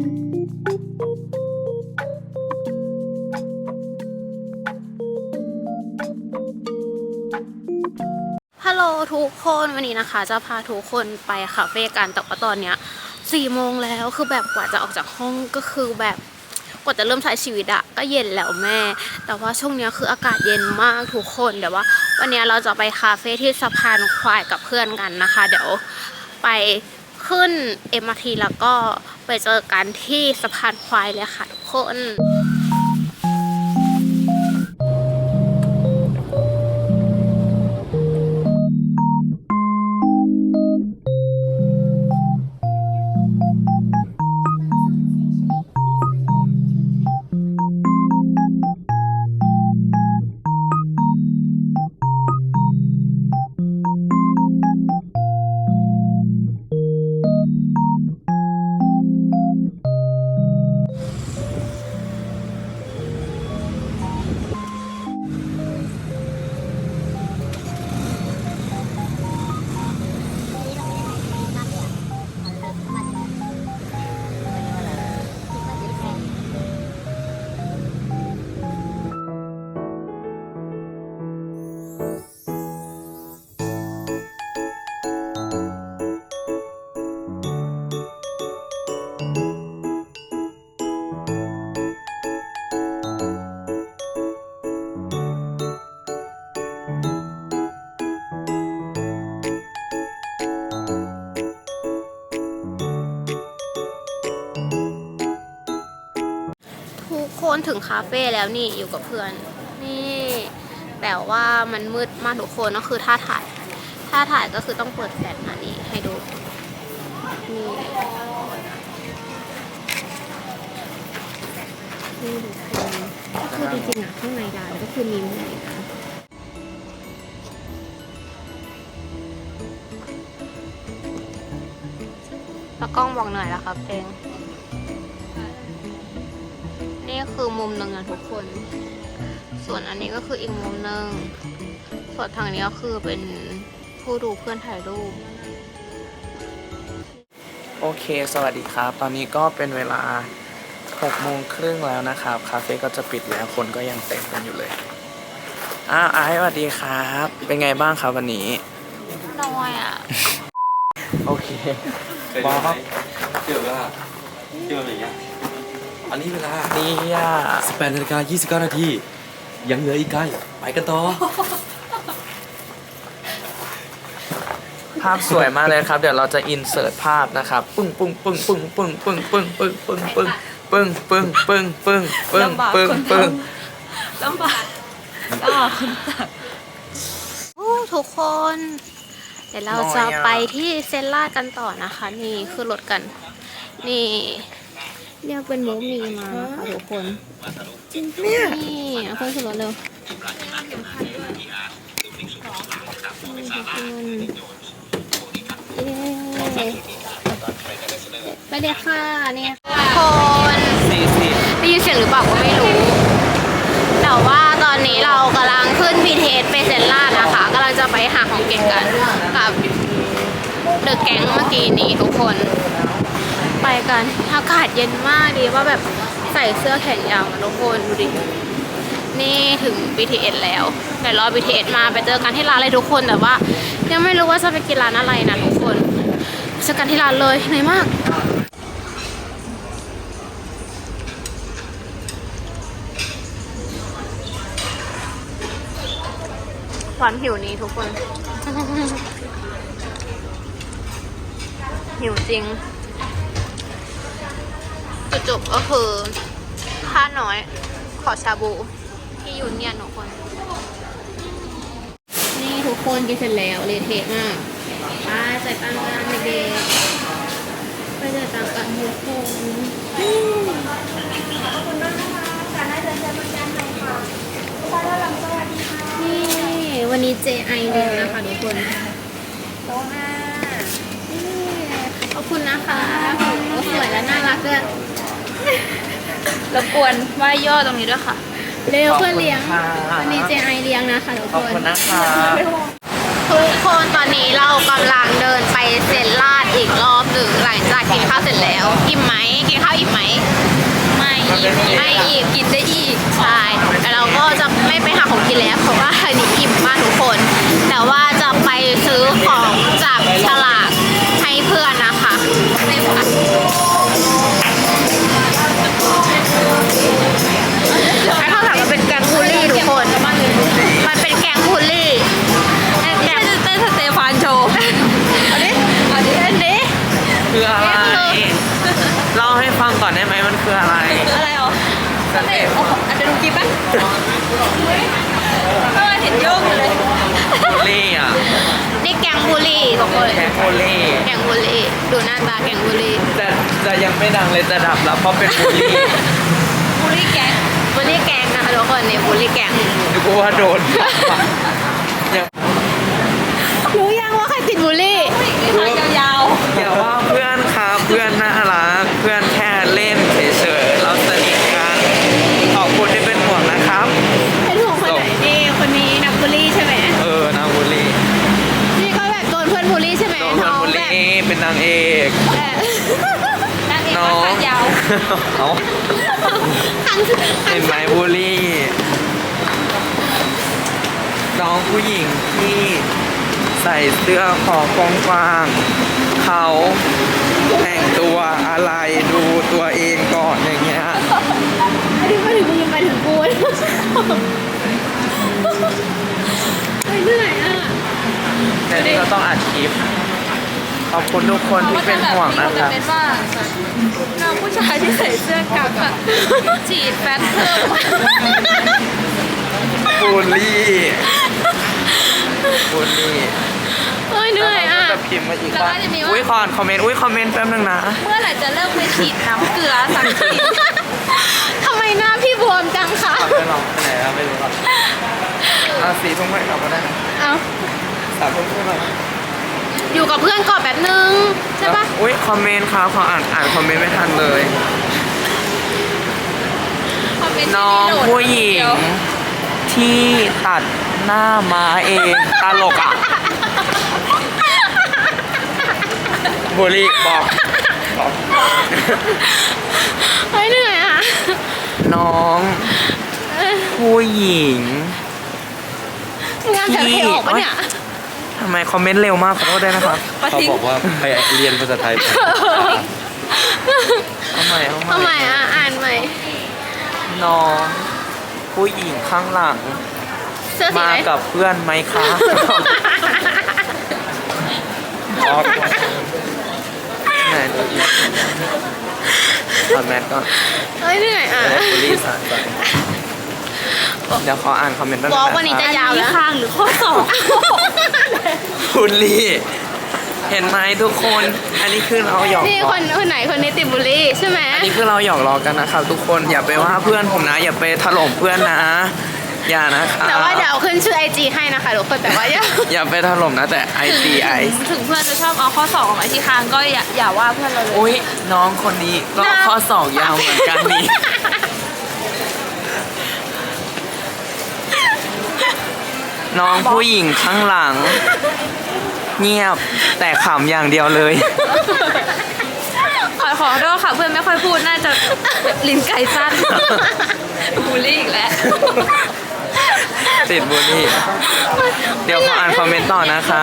ฮัลโหลทุกคนวันนี้นะคะ จะพาทุกคนไปคาเฟ่กันแต่ว่าตอนเนี้ยสี่โมงแล้วคือแบบกว่าจะออกจากห้องก็คือแบบกว่าจะเริ่มใช้ชีวิตอะก็เย็นแล้วแม่ แต่ว่าช่วงเนี้ยคืออากาศเย็นมากทุกคนเดี๋ยวว่า วันนี้เราจะไปคาเฟ่ที่สะพานควายกับเพื่อนกันนะคะ เดี๋ยวไปขึ้น MRT แล้วก็ ไปเจอกันที่สะพานควายเลยค่ะทุกคน คนถึงคาเฟ่แล้วนี่อยู่กับเพื่อน นี่แต่ว่ามันมืดมากทุกคนก็คือถ้าถ่าย ถ้าถ่ายก็คือต้องเปิดแฟลชอันนี้ให้ดูนี่นี่ทุกคนก็คือจริงๆอะข้างในร้านก็คือมีหมดเลยนะแล้วกล้องบอกหน่อยแล้วครับเพลง คือมุมหนึ่งนะทุกคน ส่วนอันนี้ก็คืออีกมุมหนึ่งส่วนทางนี้ก็คือเป็นผู้ดูเพื่อนถ่ายรูป โอเค สวัสดีครับ ตอนนี้ก็เป็นเวลา6โมงครึ่งแล้วนะครับ คาเฟ่ก็จะปิดแล้ว คนก็ยังเต็มกันอยู่เลย อ้าวไอซ์สวัสดีครับ เป็นไงบ้างครับวันนี้ น้อยอะโอเค เคยดูไหมที่แบบว่าที่มันเป็นอย่างเงี้ย อันนี้เวลานี่อะ18นาฬิกา29 นาที ยังเหลืออีกไกล ไปกันต่อ ภาพสวยมากเลยครับ เดี๋ยวเราจะอินเสิร์ตภาพนะครับปึ้งปึ้งปึ้งปึ้งปึ้งปึ้งปึ้งปึ้งปึ้งปึ้งปึ้งปึ้งปึ้งปึ้งปึ้งปึ้งปึ้งลำบากลำบากคนตัดโอ้ทุกคน เดี๋ยวเราจะไปที่เซนล่ากันต่อนะคะ นี่คือรถกัน นี่ เรียกเป็นมูมีมานะคะทุกคนจริงเนี่ยนี่เอาเพื่อนขึ้นรถเร็วนี่ทุกคนเย้ไปเลยค่ะเนี่ยคนสี่สิบได้ยินเสียงหรือเปล่าก็ไม่รู้ แต่ว่าตอนนี้เรากำลังขึ้น BTS ไปเซนล่านะคะกำลังจะไปหาของเก่งกันกับเดอะแก๊งเมื่อกี้นี้ทุกคนไป กันอากาศเย็นมากดีว่าแบบใส่เสื้อแขนยาวมาทุกคนดูดิ นี่ถึง BTS แล้วเดี๋ยวรอ BTS มาไปเจอกันที่ร้านเลยทุกคนแต่ว่า ยังไม่รู้ว่าจะไปกินร้านอะไรนะทุกคนเจอกันที่ร้านเลยเหนื่อยมากความหิวนี้ทุกคน หิวจริง จุดจบก็คือค่าน้อยขอชาบูที่ยูเนียนทุกคน นี่ทุกคนกินเสร็จแล้วเละเทะมากไปใส่ตังกันเด็กๆไปใส่ตังค์กันทุกคนนี่วันนี้ JI เรียนนะคะทุกคนโต๊ะห้านี่ขอบคุณนะคะสวยและน่ารักด้วย รบกวนไหว้ย่อตรงนี้ด้วยค่ะ เร็วเพื่อนเลี้ยงวันนี้ JI เลี้ยงนะคะทุกขอบคนคุณนะคะ ทุกคนตอนนี้เรากำลังเดินไปเซนลาดอีกรอบหนึ่งหลังจากกินข้าวเสร็จแล้วอิ่มไหมกินข้าวอิ่มไหมอีกกินได้อีกใช่แต่เราก็จะไม่ไปหาของกินแล้วเพราะว่าอันนี้อิ่มมากทุกคน แต่ว่าจะไปซื้อของจากฉลากให้เพื่อนนะคะไอ้ข้ ลี่ทุกคนแค่บูลลี่แกงบูลลี่ดูหน้าตาแกงบูลลี่จะจะยังไม่ดังเลยจะดับแล้วเพราะเป็นบูลลี่บูลลี่แกงบูลลี่แกงนะคะทุกคนเนี่ยบูลลี่แกงดูกูว่าโดนยังรู้ยังว่าใครติดบูลลี่ย เอาทั้งเห็นไหมบูลลี่น้องผู้หญิงที่ใส่เสื้อคอกว้างๆเขาแต่งตัวอะไรดูตัวเองก่อนอย่างเงี้ยไม่ถึงไม่ถึงมึงไปถึงกูไม่เหนื่อยอะ แต่นี่เราต้องอัดคลิป ขอบคุณทุกคนที่เป็นห่วงนะครับเป็นว่าน้องผู้ชายที่ใส่เสื้อกั๊กอะฉีดแฟตเพิ่มบูลลี่บูลลี่เฮ้ยเหนื่อยอะ จะพิมพ์มาอีกแล้วว่าก็จะมีว่า อุ้ยคอนคอมเมนต์อุ้ยคอมเมนต์แป๊บนึงนะ เมื่อไหร่จะเลิกไปฉีดน้ำเกลือสักทีทำไมหน้าพี่บวมจังคะขับไปลองไปไหนแล้วไม่รู้ครับเอาสี่ทุ่มไปกลับมาได้นะ เอา สามทุ่มขึ้นมา อยู่กับเพื่อนก่อนแป๊บนึง ใช่ปะอุ้ยคอมเมนต์ครับขออ่านอ่านคอมเมนต์ไม่ทันเลย คอมเมนต์น้องผู้หญิงที่ตัดหน้ามาเองตลกอะบุรีบอกบอกเฮ้ยเหนื่อยอะน้องผู้หญิงงานจะเทออกปะเนี่ยทำ ไมคอมเมนต์เร็วมากขอโทษด้วยนะครับเขาบอกว่าไปเรียนภาษาไทยเอาใหม่เอาทำใหไมม่อะอ่านใหม่น้องผู้หญิงข้างหลัง เสื้อสีมาอะไรกับเพื่อนไหมคะออกไหนถอดแมสก่อนเฮ้ยเหนื่อยอะจะได้บุรีสารก่อนเดี๋ยวขออ่านคอมเมนต์แป๊บวนึองล์กนะวันนี้คจะรับยาวแล้ว ข้างหรือข้อสอง บุรีเห็นไหมทุกคน อันนี้คือเราหยอกนี่ล้คอนคนไหนคนนี้ติดบุหรี่ใช่ไหมอันนี้คือเราหยอกล้อกันนะครับทุกคนอย่าไปว่าเพื่อนผมนะ อย่าไปถล่มเพื่อนนะ อย่านะครับแต่ว่าเดี๋ยวขึ้นชื่อไอจีให้นะคะทุกคนแต่ว่าอย่าอย่าไปถล่มนะแต่ไอซีไอถึงเพื่อนจะชอบเอาข้อสอบออกมาที่ค้างก็อย่าอย่าว่าเพื่อนเราเลยอุ้ยน้องคนนี้ก็ข้อสองยาวเหมือนกันนี่น้องผู้หญิงข้างหลัง เงียบแต่ขำอย่างเดียวเลย ขอขอโทษค่ะเพื่อนไม่ค่อยพูดน่าจะลิ้นไก่สั้นบูลลี่อีกแล้ว ติดบุหรี่ เดี๋ยวขออ่านคอมเมนต์ต่อนะคะ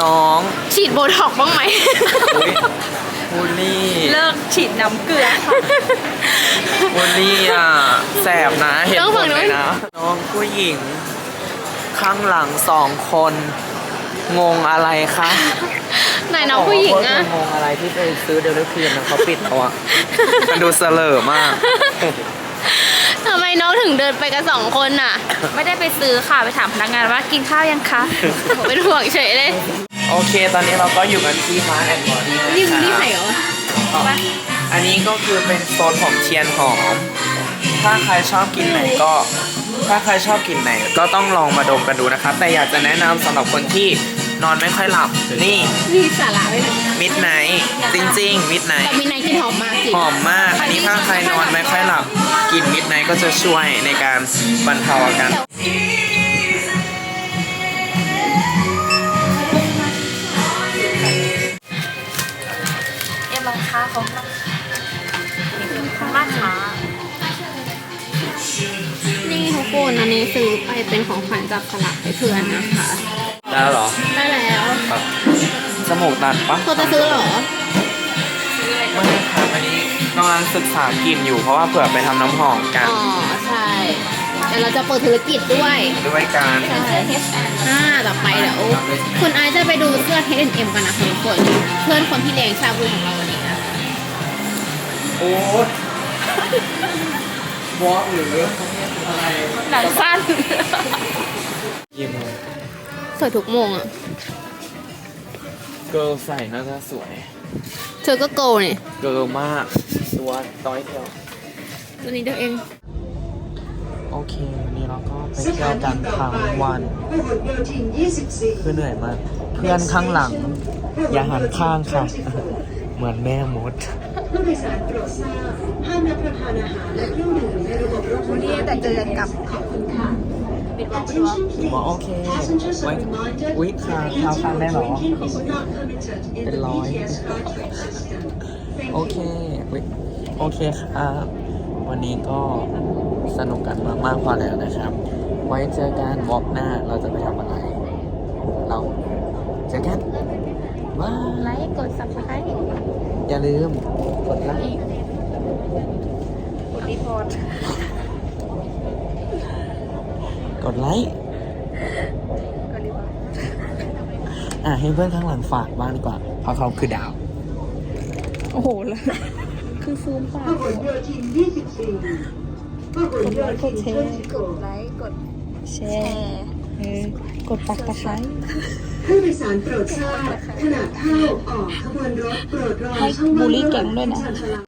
น้องฉีดโบท็อกซ์บ้างไหม อุ๊ยบุหรี่เลิกฉีดน้ำเกลือค่ะบุหรี่อะแสบนะ เห็นน้องผฝั่ลงนู้เลนยนะ น้องผู้หญิง ข้างหลังสองคน งงอะไรคะไหนน้องผู้หญิงอะงงอะไรที่ไปซื้อเดลิเวอรี่นะเขาปิดเขาอะมันดูเสลอมาก ทำไมน้องถึงเดินไปกันสองคนน่ะ ไม่ได้ไปซื้อค่ะ ไปถามพนักงานว่ากินข้าวยังคะผมเป็นห่วงเฉยเลยโอเค ตอนนี้เราก็อยู่กันที่มาแอนด์บอดี้นี่นี่ใครเหรออันนี้ก็คือเป็นโซนของเทียนหอม ถ้าใครชอบกินไหนก็ ถ้าใครชอบกินไหนก็ต้องลองมาดมกันดูนะครับ แต่อยากจะแนะนำสำหรับคนที่ นอนไม่ค่อยหลับ นี่ มีสาระไหมเนี่ยมิดไนท์จริง ๆ มิดไนแต่ท์มีนายกินหอมมากจริงหอมมาก อันนี้ถ้าใครนอนไม่ค่อยหลับ กินมิดไนท์ก็จะช่วยในการบรรเทาอาการ เอ็มราคาของขอบคุณมากค่ะ ซื้อไปเป็นของขวัญจับสลักให้เพื่อนนะคะ ได้เหรอได้แล้วครับจมูกตัดปะตัวจะซื้อเหรอ ไม่ครับอันนี้กำลังศึกษากลิ่นอยู่เพราะว่าเผื่อไปทำน้ำหอมกัน อ๋อ ใช่เดี๋ยวเราจะเปิดธุรกิจด้วยด้วยการใช่อ่าต่อไปเดี๋ยวคุณไอซ์จะไปดูเสื้อ H&M กันนะคะทุกคนเพื่อนคนที่เลี้ยงชาบูของเราวันนี้นะโอ้ วอล์กหรืออะไรหนังสั้นกี่โมงสวยทุกโมงอะ เกิร์ลใส่น่าจะสวย เธอก็โกเนี่ยเกิร์ลมาก ตัวต้อยเดียวตัวนี้เดียวเอง โอเค วันนี้เราก็ไปเที่ยวกันทั้งวันคือเหนื่อยมาก เพื่อนข้างหลัง อย่าหันข้างค่ะ เหมือนแม่มด ผู้โดยสารโปรดทราบห้ามรับประทานอาหารและเครื่องดื่มในระบบรถวันนี้แต่เจอกับขอบคุณค่ะ Attention please บอกโอเค Passengers ไว้ are reminded อุ๊ย that ค่ะ the เท้าข้างได้เหรอ drinking is not permitted in เป็น the ร้อย BTS card track system. Thank โอ you. เคเว้ยโอเคครับ วันนี้ก็สนุกกันมามากพอแล้วนะครับ ไว้เจอกันวอล์กหน้าเราจะไปทำอะไร เราเจอกันว้าย ไลค์กด subscribe อย่าลืมกดไลค์กดรีพอร์ตกดไลค์อะให้เพื่อนข้างหลังฝากบ้างดีกว่าเพราะเขาคือดาว โอ้โหแล้วคือซูมปากพหลโยธิน24พหลโยธิน29ไลค์กดแชร์เออกดปักตะไคร้ ผู้โดยสารโปรดทราบขณะเข้าออกขบวนรถโปรดรอช่องว่างบูลลี่แก๊งด้วยนะชาญชาลา